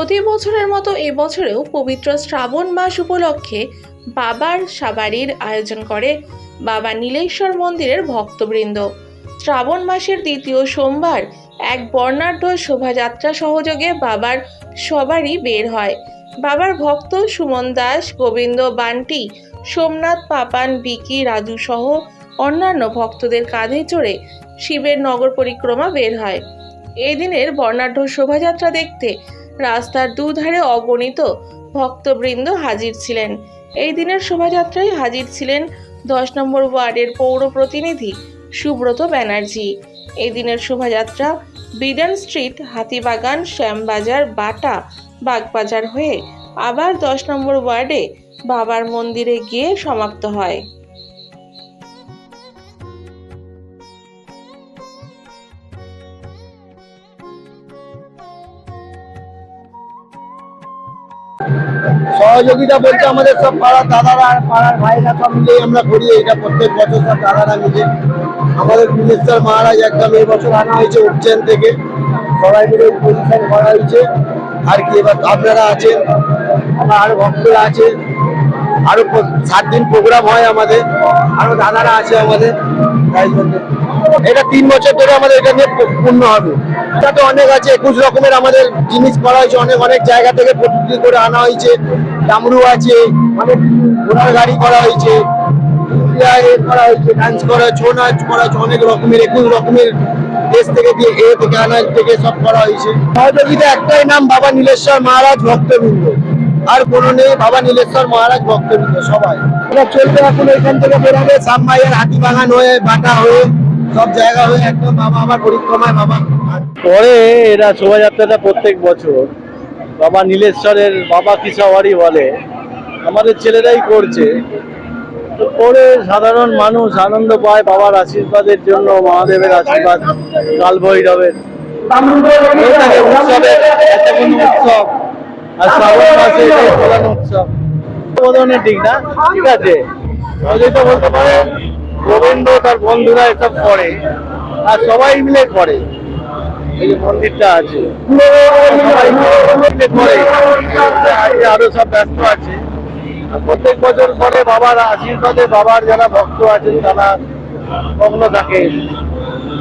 প্রতি বছরের মতো এবছরেও পবিত্র শ্রাবণ মাস উপলক্ষে বাবার সাবারির আয়োজন করে বাবা নীলেশ্বর মন্দিরের ভক্তবৃন্দ। শ্রাবণ মাসের দ্বিতীয় সোমবার এক বর্ণাঢ্য শোভাযাত্রা সহযোগে বাবার সবারই বের হয়। বাবার ভক্ত সুমন দাস, গোবিন্দ বান্টি, সোমনাথ পাপান, বিকি রাজু সহ অন্যান্য ভক্তদের কাঁধে চড়ে শিবের নগর পরিক্রমা বের হয়। এই দিনের বর্ণাঢ্য শোভাযাত্রা দেখতে রাস্তার দুধারে অগণিত ভক্তবৃন্দ হাজির ছিলেন। এই দিনের শোভাযাত্রায় হাজির ছিলেন দশ নম্বর ওয়ার্ডের পৌর প্রতিনিধি সুব্রত ব্যানার্জি। এই দিনের শোভাযাত্রা বিডান স্ট্রিট, হাতিবাগান, শ্যামবাজার, বাটা, বাগবাজার হয়ে আবার দশ নম্বর ওয়ার্ডে বাবার মন্দিরে গিয়ে সমাপ্ত হয়। সহযোগিতা বলতে আমাদের সব পাড়ার দাদারা আর পাড়ার ভাইরা সব মিলে আমরা করি এটা প্রত্যেক বছর সব দাদারা মিলে আমাদের মিনিস্টার মহারাজ একদম এই বছর আনা হয়েছে উজ্জয়ন থেকে। সবাই মিলে পজিশন করা হয়েছে। আর কি, এবার আপনারা আছেন, আমার আরও ভক্তরা আছে আরও সাত দিন প্রোগ্রাম হয় আমাদের। আরও দাদারা আছে আমাদের। এটা তিন বছর ধরে আমাদের এটা নিয়ে পূর্ণ হবে। এটা তো অনেক আছে, একুশ রকমের আমাদের জিনিস করা হয়েছে, অনেক অনেক জায়গা থেকে প্রতিনিধি করে আনা হয়েছে, ডামরু আছে, অনেক ঘোড়ার গাড়ি করা হয়েছে করা হয়েছে ডান্স করা অনেক রকমের, একুশ রকমের দেশ থেকে এ থেকে আনা থেকে সব করা হয়েছে। একটাই নাম, বাবা নীলেশ্বর মহারাজ ভক্তবৃন্দ। আর কোনো নেই বাবা নীলেশ্বর মহারাজ ভক্তবৃন্দ সবাই। এটা চলবে এখন এখান থেকে বেরোবে সামমাইয়ের হাতিবাগান হয়ে বাটা হয়ে সব জায়গা হয়ে একদম বাবা আমার পরিক্রমায় বাবা। পরে এরা শোভাযাত্রাটা প্রত্যেক বছর। বাবা নীলেশ্বরের বাবা কি সবারই বলে। আমাদের ছেলেরাই করছে। পরে সাধারণ মানুষ আনন্দ পায় বাবার আশীর্বাদের জন্য মহাদেবের আশীর্বাদ কাল ভৈরবের উৎসবের একটা কোনো উৎসব। আর শ্রাবণ মাসে এটাই প্রধান উৎসব বোধনে ঠিক না? ঠিক আছে। সহযোগিতা বলতে পারে গোবিন্দ তার বন্ধুরা এসব করে আর সবাই মিলে করে। এই মন্দিরটা আছে। আরও সব ব্যস্ত আছে। আর প্রত্যেক বছর পরে বাবার আশীর্বাদে বাবার যারা ভক্ত আছেন তারা মগ্ন থাকে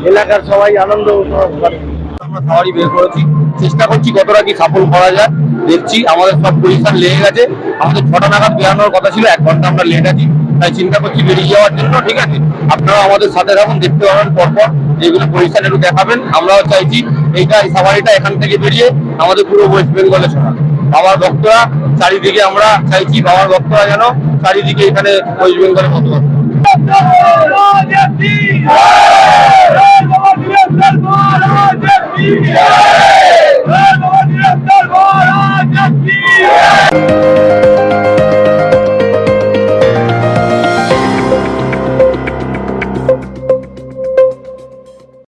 এলাকার সবাই আনন্দ উপভোগ করে। আমরা সবারই বের করেছি। চেষ্টা করছি কতটা কি সাফল করা যায়। দেখছি, আমাদের সব পজিশন লেগে গেছে। আমাদের ছটা নাগাদ বেরানোর কথা ছিল, এক ঘণ্টা আমরা লেট আছি, তাই চিন্তা করছি বেরিয়ে যাওয়ার জন্য, ঠিক আছে? আপনারা আমাদের সাথে থাকুন, দেখতে পাবেন পরপর, যেগুলো পজিশন একটু দেখাবেন। আমরাও চাইছি এইটা, এই সাফারিটা এখান থেকে বেরিয়ে আমাদের পুরো ওয়েস্ট বেঙ্গলে শোনাবে বাবার ভক্তরা, চারিদিকে আমরা চাইছি, বাবার ভক্তরা যেন চারিদিকে এখানে ওয়েস্ট বেঙ্গলে মতো Maravilha!